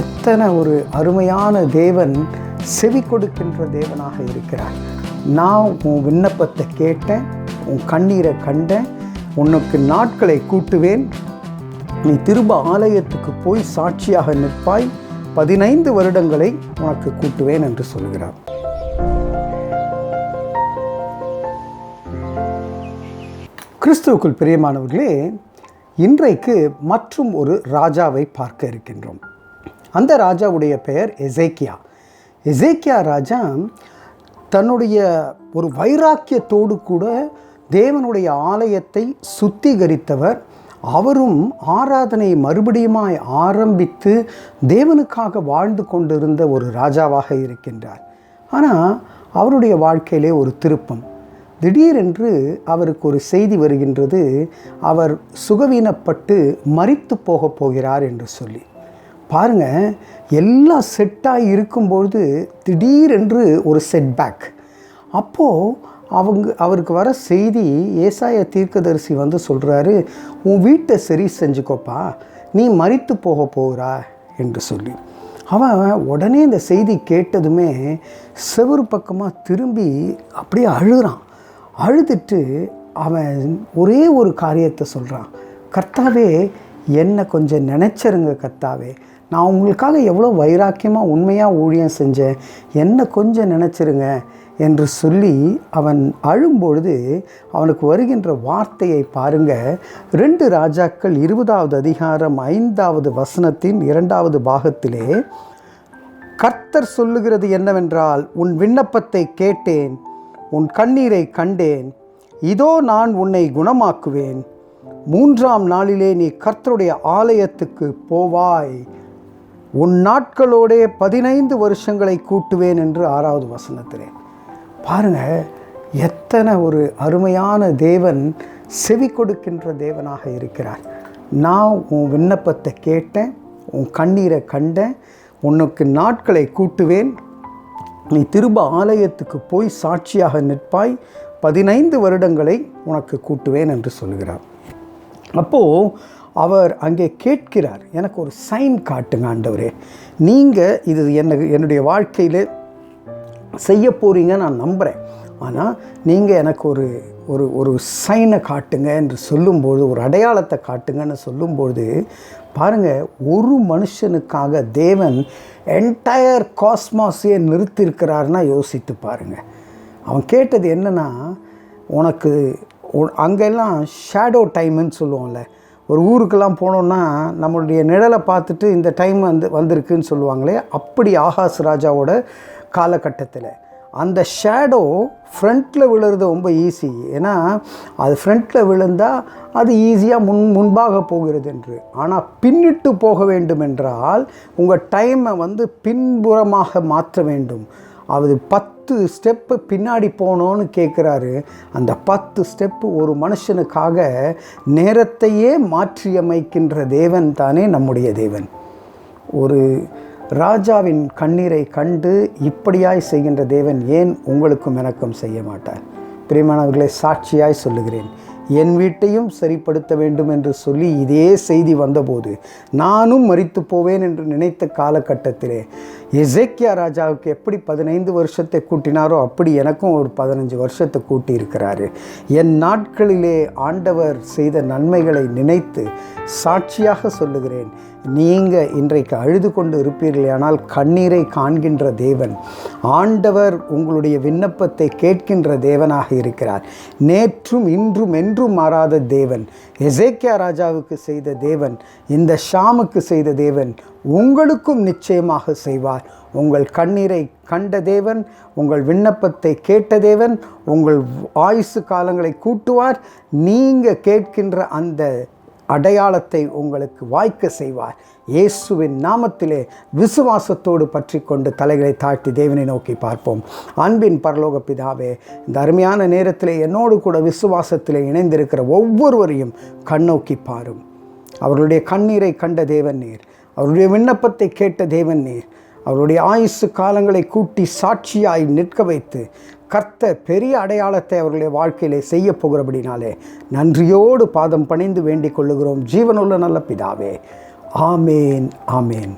எத்தனை ஒரு அருமையான தேவன் செவி கொடுக்கின்ற தேவனாக இருக்கிறார். நான் உன் விண்ணப்பத்தை கேட்டேன் உன் கண்ணீரை கண்டேன் உனக்கு நாட்களை கூட்டுவேன். நீ திரும்ப ஆலயத்துக்கு போய் சாட்சியாக நிற்பாய். பதினைந்து வருடங்களை உனக்கு கூட்டுவேன் என்று சொல்கிறார். கிறிஸ்துவுக்குள் பிரியமானவர்களே இன்றைக்கு மற்றும் ஒரு ராஜாவை பார்க்க இருக்கின்றோம். அந்த ராஜாவுடைய பெயர் எசேக்கியா. எசேக்கியா ராஜா தன்னுடைய ஒரு வைராக்கியத்தோடு கூட தேவனுடைய ஆலயத்தை சுத்திகரித்தவர். அவரும் ஆராதனை மறுபடியுமாய் ஆரம்பித்து தேவனுக்காக வாழ்ந்து கொண்டிருந்த ஒரு ராஜாவாக இருக்கின்றார். ஆனால் அவருடைய வாழ்க்கையிலே ஒரு திருப்பம். திடீரென்று அவருக்கு ஒரு செய்தி வருகின்றது. அவர் சுகவீனப்பட்டு மறித்து போகப் போகிறார் என்று சொல்லி. பாருங்கள் எல்லாம் செட்டாக இருக்கும்பொழுது திடீரென்று ஒரு செட்பேக் அப்போது அவங்க அவருக்கு வர செய்தி ஏசாய தீர்க்கதரிசி வந்து சொல்கிறாரு உன் வீட்டை சரி செஞ்சுக்கோப்பா நீ மறித்து போக போகிறா என்று சொல்லி. அவன் உடனே இந்த செய்தி கேட்டதுமே செவரு பக்கமாக திரும்பி அப்படியே அழுகிறான். அழுதுட்டு அவன் ஒரே ஒரு காரியத்தை சொல்கிறான் கர்த்தாவே என்னை கொஞ்சம் நினச்சிருங்க கர்த்தாவே நான் உங்களுக்காக எவ்வளோ வைராக்கியமாக உண்மையாக ஊழியம் செஞ்சேன். என்னை கொஞ்சம் நினச்சிருங்க என்று சொல்லி அவன் அழும்பொழுது அவனுக்கு வருகின்ற வார்த்தையை பாருங்க. ரெண்டு ராஜாக்கள் இருபதாவது அதிகாரம் ஐந்தாவது வசனத்தின் இரண்டாவது பாகத்திலே கர்த்தர் சொல்லுகிறது என்னவென்றால் உன் விண்ணப்பத்தை கேட்டேன் உன் கண்ணீரை கண்டேன் இதோ நான் உன்னை குணமாக்குவேன். மூன்றாம் நாளிலே நீ கர்த்தருடைய ஆலயத்துக்கு போவாய். உன் நாட்களோடே பதினைந்து வருஷங்களை கூட்டுவேன் என்று ஆறாவது வசனத்திலே. பாருங்க எத்தனை ஒரு அருமையான தேவன் செவி கொடுக்கின்ற தேவனாக இருக்கிறார். நான் உன் விண்ணப்பத்தை கேட்டேன் உன் கண்ணீரை கண்டேன் உனக்கு நாட்களை கூட்டுவேன். நீ திரும்ப ஆலயத்துக்கு போய் சாட்சியாக நிற்பாய் பதினைந்து வருடங்களை உனக்கு கூட்டுவேன் என்று சொல்கிறார் அப்போது அவர் அங்கே கேட்கிறார் எனக்கு ஒரு சைன் காட்டுங்க ஆண்டவரே. நீங்கள் இது என்ன என்னுடைய வாழ்க்கையில் செய்ய போகிறீங்க நான் நம்புகிறேன் ஆனால் நீங்கள் எனக்கு ஒரு ஒரு ஒரு சைனை காட்டுங்க என்று சொல்லும்போது ஒரு அடையாளத்தை காட்டுங்கன்னு சொல்லும்போது பாருங்கள் ஒரு மனுஷனுக்காக தேவன் என்டையர் காஸ்மாஸையே நிறுத்தியிருக்கிறாருன்னா யோசித்து பாருங்கள் அவன் கேட்டது என்னென்னா உனக்கு அங்கெல்லாம் ஷேடோ டைமுன்னு சொல்லுவோம்ல. ஒரு ஊருக்கெல்லாம் போனோன்னா நம்மளுடைய நிழலை பார்த்துட்டு இந்த டைம் வந்து வந்திருக்குன்னு சொல்லுவாங்களே அப்படி ஆகாஷ் ராஜாவோட காலகட்டத்தில். அந்த ஷேடோ ஃப்ரண்ட்டில் விழுறது ரொம்ப ஈஸி ஏன்னா அது ஃப்ரண்ட்டில் விழுந்தால் அது ஈஸியாக முன் முன்பாக போகிறது என்று. ஆனால் பின்னிட்டு போக வேண்டும் என்றால் உங்கள் டைமை வந்து பின்புறமாக மாற்ற வேண்டும். அது பத்து ஸ்டெப்பு பின்னாடி போகணும்னு கேட்குறாரு அந்த பத்து ஸ்டெப்பு ஒரு மனுஷனுக்காக நேரத்தையே மாற்றியமைக்கின்ற தேவன் தானே நம்முடைய தேவன். ஒரு ராஜாவின் கண்ணீரை கண்டு இப்படியாய் செய்கின்ற தேவன் ஏன் உங்களுக்கும் எனக்கும் செய்ய மாட்டார்? பிரியமானவர்களை சாட்சியாய் சொல்லுகிறேன். என் வீட்டையும் சரிப்படுத்த வேண்டும் என்று சொல்லி இதே செய்தி வந்தபோது நானும் மறித்து போவேன் என்று நினைத்த காலகட்டத்திலே எசேக்கியா ராஜாவுக்கு எப்படி பதினைந்து வருஷத்தை கூட்டினாரோ அப்படி எனக்கும் ஒரு பதினஞ்சு வருஷத்தை கூட்டி இருக்கிறாரு என் நாட்களிலே ஆண்டவர் செய்த நன்மைகளை நினைத்து சாட்சியாக சொல்லுகிறேன். நீங்கள் இன்றைக்கு அழுது கொண்டு இருப்பீர்களே ஆனால் கண்ணீரை காண்கின்ற தேவன் ஆண்டவர் உங்களுடைய விண்ணப்பத்தை கேட்கின்ற தேவனாக இருக்கிறார். நேற்றும் இன்றும் என்றும் மாறாத தேவன் எசேக்கியா ராஜாவுக்கு செய்த தேவன் இந்த ஷாமுக்கு செய்த தேவன் உங்களுக்கும் நிச்சயமாக செய்வார். உங்கள் கண்ணீரை கண்ட தேவன் உங்கள் விண்ணப்பத்தை கேட்ட தேவன் உங்கள் ஆயுசு காலங்களை கூட்டுவார். நீங்கள் கேட்கின்ற அந்த அடையாளத்தை உங்களுக்கு வாய்க்க செய்வார். இயேசுவின் நாமத்திலே விசுவாசத்தோடு பற்றி கொண்டு தலைகளை தாழ்த்தி தேவனை நோக்கி பார்ப்போம். அன்பின் பரலோக பிதாவே இந்த அருமையான நேரத்திலே என்னோடு கூட விசுவாசத்திலே இணைந்திருக்கிற ஒவ்வொருவரையும் கண்ணோக்கி பாரும். அவர்களுடைய கண்ணீரை கண்ட தேவன் நீர். அவருடைய விண்ணப்பத்தை கேட்ட தேவன் நீர். அவருடைய ஆயுசு காலங்களை கூட்டி சாட்சியாய் நிற்க வைத்து கர்த்த பெரிய அடையாளத்தை அவர்களுடைய வாழ்க்கையிலே செய்ய போகிறபடினாலே நன்றியோடு பாதம் பணிந்து வேண்டிக் கொள்ளுகிறோம். ஜீவனுள்ள நல்ல பிதாவே. ஆமேன் ஆமேன்.